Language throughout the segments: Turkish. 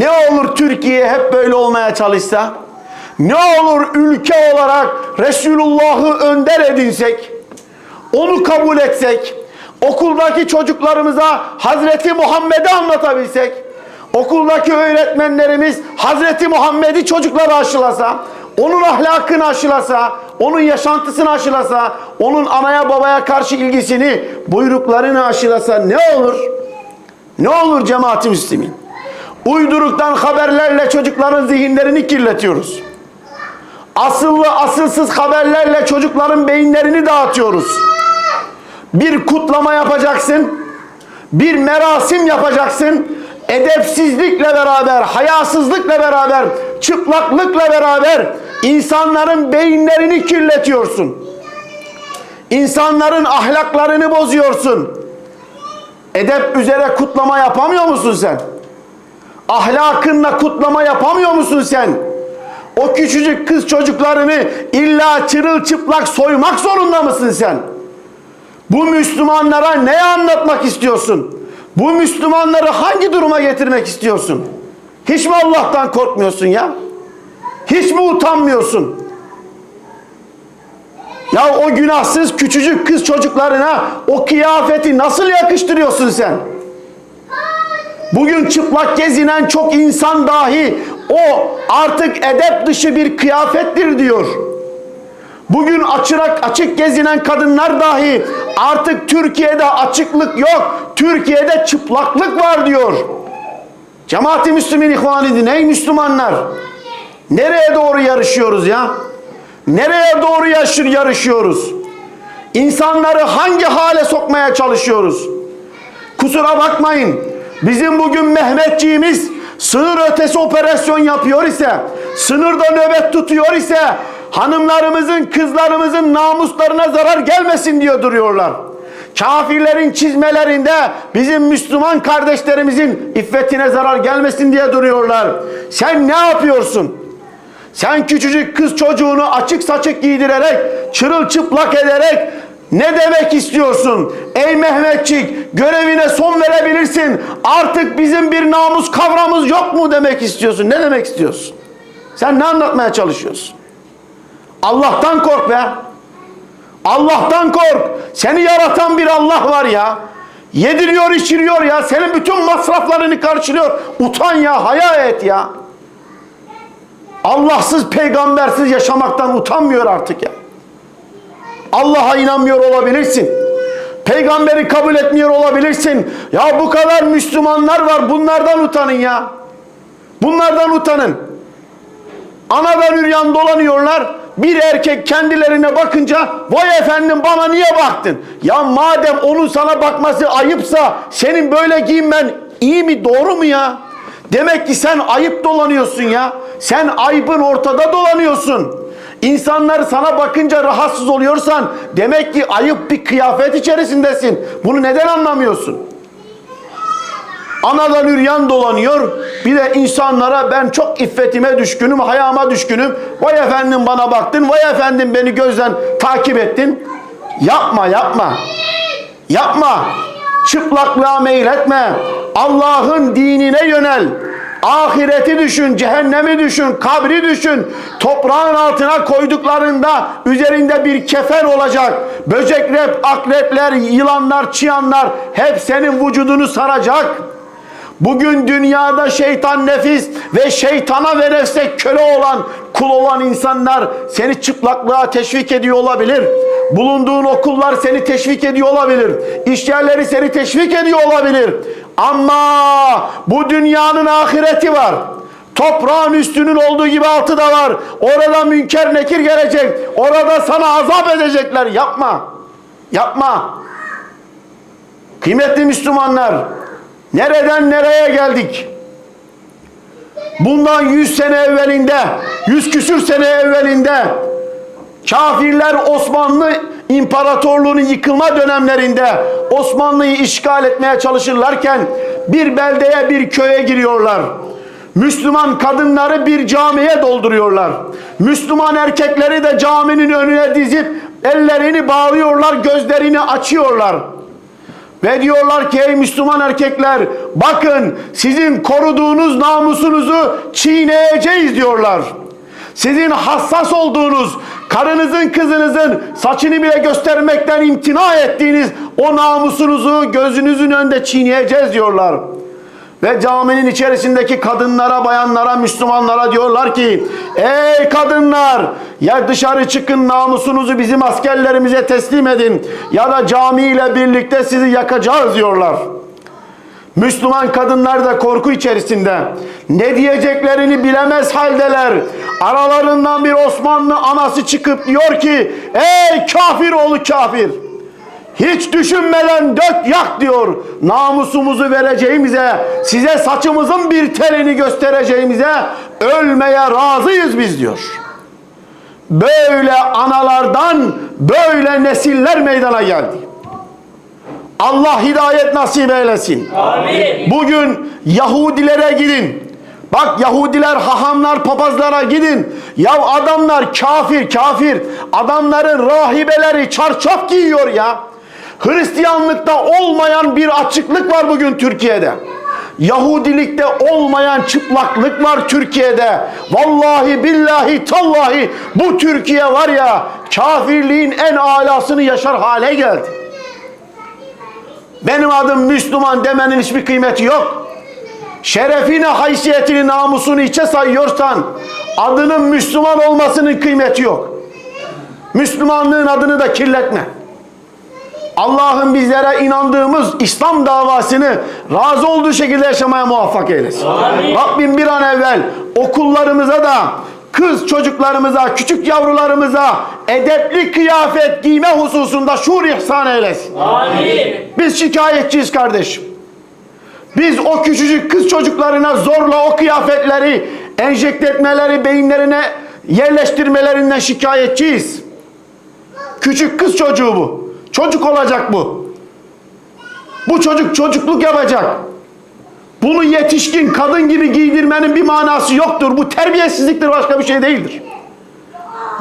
Ne olur Türkiye hep böyle olmaya çalışsa? Ne olur ülke olarak Resulullah'ı önder edinsek? Onu kabul etsek? Okuldaki çocuklarımıza Hazreti Muhammed'i anlatabilsek? Okuldaki öğretmenlerimiz Hazreti Muhammed'i çocuklara aşılasa? Onun ahlakını aşılasa? Onun yaşantısını aşılasa? Onun anaya babaya karşı ilgisini, buyruklarını aşılasa ne olur? Ne olur cemaat-i müslimin? Uyduruktan haberlerle çocukların zihinlerini kirletiyoruz. Asıllı asılsız haberlerle çocukların beyinlerini dağıtıyoruz. Bir kutlama yapacaksın, bir merasim yapacaksın. Edepsizlikle beraber, hayasızlıkla beraber, çıplaklıkla beraber insanların beyinlerini kirletiyorsun. İnsanların ahlaklarını bozuyorsun. Edep üzere kutlama yapamıyor musun sen? Ahlakınla kutlama yapamıyor musun sen? O küçücük kız çocuklarını illa çırılçıplak soymak zorunda mısın sen? Bu Müslümanlara ne anlatmak istiyorsun? Bu Müslümanları hangi duruma getirmek istiyorsun? Hiç mi Allah'tan korkmuyorsun ya? Hiç mi utanmıyorsun? Ya o günahsız küçücük kız çocuklarına o kıyafeti nasıl yakıştırıyorsun sen? Bugün çıplak gezinen çok insan dahi o artık edep dışı bir kıyafettir diyor. Bugün açık, açık gezinen kadınlar dahi artık Türkiye'de açıklık yok. Türkiye'de çıplaklık var diyor. Cemaati Müslümin ihvanidi ney Müslümanlar? Nereye doğru yarışıyoruz ya? Nereye doğru yaşır yarışıyoruz? İnsanları hangi hale sokmaya çalışıyoruz? Kusura bakmayın. Bizim bugün Mehmetçiğimiz sınır ötesi operasyon yapıyor ise, sınırda nöbet tutuyor ise hanımlarımızın, kızlarımızın namuslarına zarar gelmesin diye duruyorlar. Kafirlerin çizmelerinde bizim Müslüman kardeşlerimizin iffetine zarar gelmesin diye duruyorlar. Sen ne yapıyorsun? Sen küçücük kız çocuğunu açık saçık giydirerek, çırılçıplak ederek ne demek istiyorsun? Ey Mehmetçik görevine son verebilirsin. Artık bizim bir namus kavramımız yok mu demek istiyorsun? Ne demek istiyorsun? Sen ne anlatmaya çalışıyorsun? Allah'tan kork be. Allah'tan kork. Seni yaratan bir Allah var ya. Yediriyor içiriyor ya. Senin bütün masraflarını karşılıyor. Utan ya haya et ya. Allahsız peygambersiz yaşamaktan utanmıyor artık ya. Allah'a inanmıyor olabilirsin. Peygamberi kabul etmiyor olabilirsin. Ya bu kadar Müslümanlar var bunlardan utanın ya. Bunlardan utanın. Anadan üryan dolanıyorlar. Bir erkek kendilerine bakınca vay efendim bana niye baktın? Ya madem onun sana bakması ayıpsa senin böyle giyinmen iyi mi doğru mu ya? Demek ki sen ayıp dolanıyorsun ya. Sen ayıbın ortada dolanıyorsun. İnsanlar sana bakınca rahatsız oluyorsan demek ki ayıp bir kıyafet içerisindesin. Bunu neden anlamıyorsun? Anadan üryan dolanıyor. Bir de insanlara ben çok iffetime düşkünüm, hayama düşkünüm. Vay efendim bana baktın, vay efendim beni gözden takip ettin. Yapma, yapma. Yapma. Çıplaklığa meyletme. Allah'ın dinine yönel. Ahireti düşün, cehennemi düşün, kabri düşün. Toprağın altına koyduklarında üzerinde bir kefen olacak. Böcekler, akrepler, yılanlar, çıyanlar hep senin vücudunu saracak. Bugün dünyada şeytan nefis ve şeytana ve nefse köle olan, kul olan insanlar seni çıplaklığa teşvik ediyor olabilir. Bulunduğun okullar seni teşvik ediyor olabilir. İş yerleri seni teşvik ediyor olabilir. Ama bu dünyanın ahireti var. Toprağın üstünün olduğu gibi altı da var. Orada münker nekir gelecek. Orada sana azap edecekler. Yapma. Yapma. Kıymetli Müslümanlar, nereden nereye geldik? Bundan 100 sene evvelinde, 100 küsür sene evvelinde kafirler Osmanlı İmparatorluğu'nun yıkılma dönemlerinde Osmanlı'yı işgal etmeye çalışırlarken bir beldeye bir köye giriyorlar. Müslüman kadınları bir camiye dolduruyorlar. Müslüman erkekleri de caminin önüne dizip ellerini bağlıyorlar, gözlerini açıyorlar. Ve diyorlar ki ey Müslüman erkekler bakın sizin koruduğunuz namusunuzu çiğneyeceğiz diyorlar. Sizin hassas olduğunuz, karınızın kızınızın saçını bile göstermekten imtina ettiğiniz o namusunuzu gözünüzün önünde çiğneyeceğiz diyorlar. Ve caminin içerisindeki kadınlara, bayanlara, Müslümanlara diyorlar ki Ey kadınlar ya dışarı çıkın namusunuzu bizim askerlerimize teslim edin ya da camiyle birlikte sizi yakacağız diyorlar. Müslüman kadınlar da korku içerisinde. Ne diyeceklerini bilemez haldeler. Aralarından bir Osmanlı anası çıkıp diyor ki Ey kafir oğlu kafir! Hiç düşünmeden dök yak diyor. Namusumuzu vereceğimize, size saçımızın bir telini göstereceğimize ölmeye razıyız biz diyor. Böyle analardan böyle nesiller meydana geldi. Allah hidayet nasip eylesin. Amin. Bugün Yahudilere gidin. Bak Yahudiler, hahamlar, papazlara gidin. Ya adamlar kafir, kafir. Adamların rahibeleri çarşaf giyiyor ya. Hristiyanlıkta olmayan bir açıklık var bugün Türkiye'de. Yahudilikte olmayan çıplaklık var Türkiye'de. Vallahi billahi tallahi bu Türkiye var ya kafirliğin en alasını yaşar hale geldi. Benim adım Müslüman demenin hiçbir kıymeti yok. Şerefini, haysiyetini, namusunu içe sayıyorsan adının Müslüman olmasının kıymeti yok. Müslümanlığın adını da kirletme. Allah'ın bizlere inandığımız İslam davasını razı olduğu şekilde yaşamaya muvaffak eylesin. Amin. Rabbim bir an evvel okullarımıza da kız çocuklarımıza, küçük yavrularımıza edepli kıyafet giyme hususunda şuur ihsan eylesin. Amin. Biz şikayetçiyiz kardeşim. Biz o küçücük kız çocuklarına zorla o kıyafetleri enjekte etmeleri, beyinlerine yerleştirmelerinden şikayetçiyiz. Küçük kız çocuğu bu. Çocuk olacak bu. Bu çocuk çocukluk yapacak. Bunu yetişkin kadın gibi giydirmenin bir manası yoktur. Bu terbiyesizliktir başka bir şey değildir.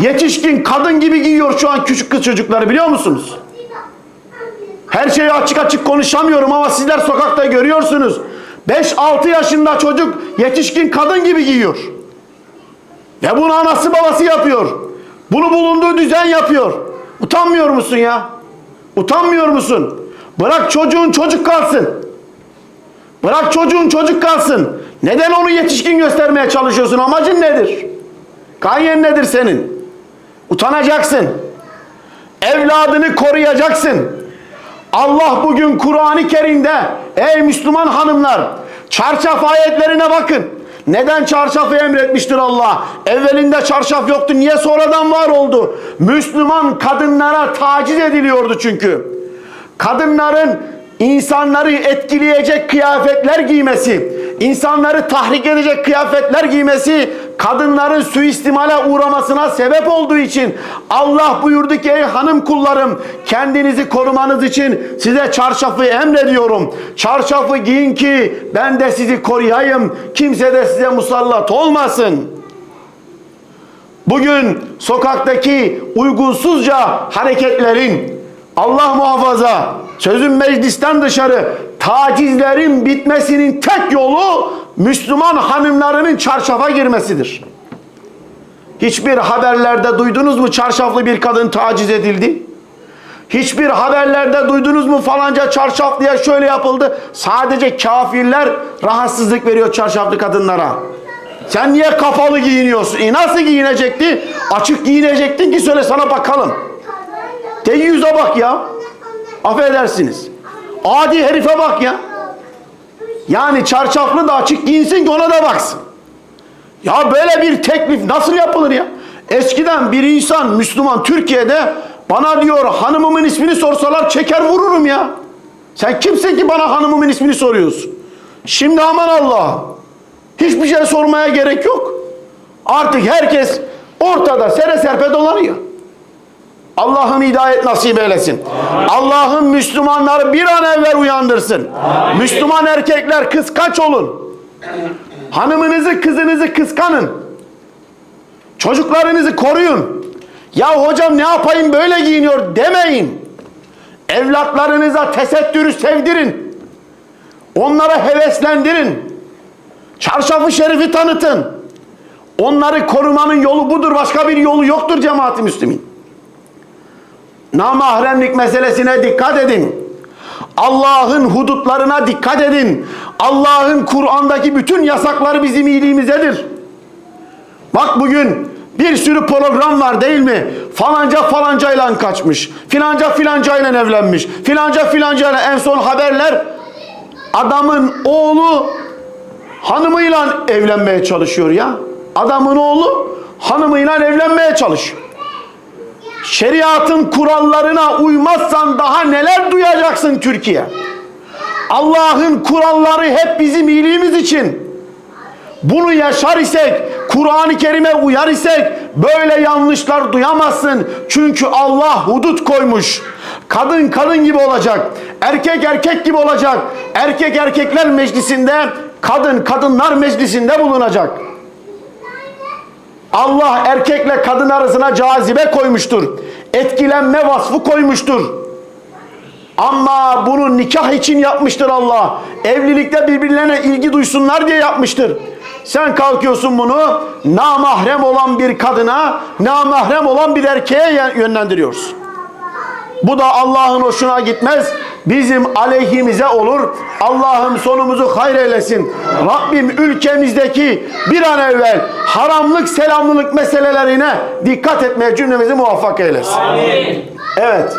Yetişkin kadın gibi giyiyor şu an küçük kız çocukları biliyor musunuz? Her şeyi açık açık konuşamıyorum ama sizler sokakta görüyorsunuz. 5-6 yaşında çocuk yetişkin kadın gibi giyiyor. Ve bunu anası babası yapıyor. Bunu bulunduğu düzen yapıyor. Utanmıyor musun ya? Utanmıyor musun? Bırak çocuğun çocuk kalsın. Bırak çocuğun çocuk kalsın. Neden onu yetişkin göstermeye çalışıyorsun? Amacın nedir? Gayen nedir senin? Utanacaksın. Evladını koruyacaksın. Allah bugün Kur'an-ı Kerim'de ey Müslüman hanımlar çarşaf ayetlerine bakın. Neden çarşafı emretmiştir Allah? Evvelinde çarşaf yoktu. Niye sonradan var oldu? Müslüman kadınlara taciz ediliyordu çünkü. Kadınların insanları etkileyecek kıyafetler giymesi, insanları tahrik edecek kıyafetler giymesi kadınların suistimale uğramasına sebep olduğu için Allah buyurdu ki ey hanım kullarım kendinizi korumanız için size çarşafı emrediyorum. Çarşafı giyin ki ben de sizi koruyayım. Kimse de size musallat olmasın. Bugün sokaktaki uygunsuzca hareketlerin Allah muhafaza sözün meclisten dışarı tacizlerin bitmesinin tek yolu Müslüman hanımlarının çarşafa girmesidir. Hiçbir haberlerde duydunuz mu çarşaflı bir kadın taciz edildi? Hiçbir haberlerde duydunuz mu falanca çarşaflıya şöyle yapıldı? Sadece kafirler rahatsızlık veriyor çarşaflı kadınlara. Sen niye kapalı giyiniyorsun? E nasıl giyinecekti? Açık giyinecektin ki söyle sana bakalım. Deyyüze bak ya. Affedersiniz. Adi herife bak ya. Yani çarşaflı da açık giyinsin ki ona da baksın. Ya böyle bir teklif nasıl yapılır ya? Eskiden bir insan Müslüman Türkiye'de bana diyor hanımımın ismini sorsalar çeker vururum ya. Sen kimsin ki bana hanımımın ismini soruyorsun? Şimdi aman Allah. Hiçbir şey sormaya gerek yok. Artık herkes ortada sere serpe dolanıyor. Allah'ım hidayet nasip eylesin. Allah'ım Müslümanları bir an evvel uyandırsın. Müslüman erkekler kıskaç olun. Hanımınızı, kızınızı kıskanın. Çocuklarınızı koruyun. Ya hocam ne yapayım böyle giyiniyor demeyin. Evlatlarınıza tesettürü sevdirin. Onlara heveslendirin. Çarşafı şerifi tanıtın. Onları korumanın yolu budur. Başka bir yolu yoktur cemaat-i müslümin. Namahremlik meselesine dikkat edin. Allah'ın hudutlarına dikkat edin. Allah'ın Kur'an'daki bütün yasakları bizim iyiliğimizedir. Bak bugün bir sürü program var değil mi? Falanca falancayla kaçmış. Filanca filancayla evlenmiş. Filanca filancayla en son haberler adamın oğlu hanımıyla evlenmeye çalışıyor ya. Adamın oğlu hanımıyla evlenmeye çalışıyor. Şeriatın kurallarına uymazsan daha neler duyacaksın Türkiye? Allah'ın kuralları hep bizim iyiliğimiz için. Bunu yaşar isek, Kur'an-ı Kerim'e uyar isek böyle yanlışlar duyamazsın. Çünkü Allah hudut koymuş. Kadın kadın gibi olacak. Erkek erkek gibi olacak. Erkek erkekler meclisinde, kadın kadınlar meclisinde bulunacak. Allah erkekle kadın arasına cazibe koymuştur. Etkilenme vasfı koymuştur. Ama bunu nikah için yapmıştır Allah. Evlilikte birbirlerine ilgi duysunlar diye yapmıştır. Sen kalkıyorsun bunu namahrem olan bir kadına, namahrem olan bir erkeğe yönlendiriyorsun. Bu da Allah'ın hoşuna gitmez. Bizim aleyhimize olur. Allah'ım sonumuzu hayır eylesin. Rabbim ülkemizdeki bir an evvel haramlık selamlılık meselelerine dikkat etmeye cümlemizi muvaffak eylesin. Amin. Evet.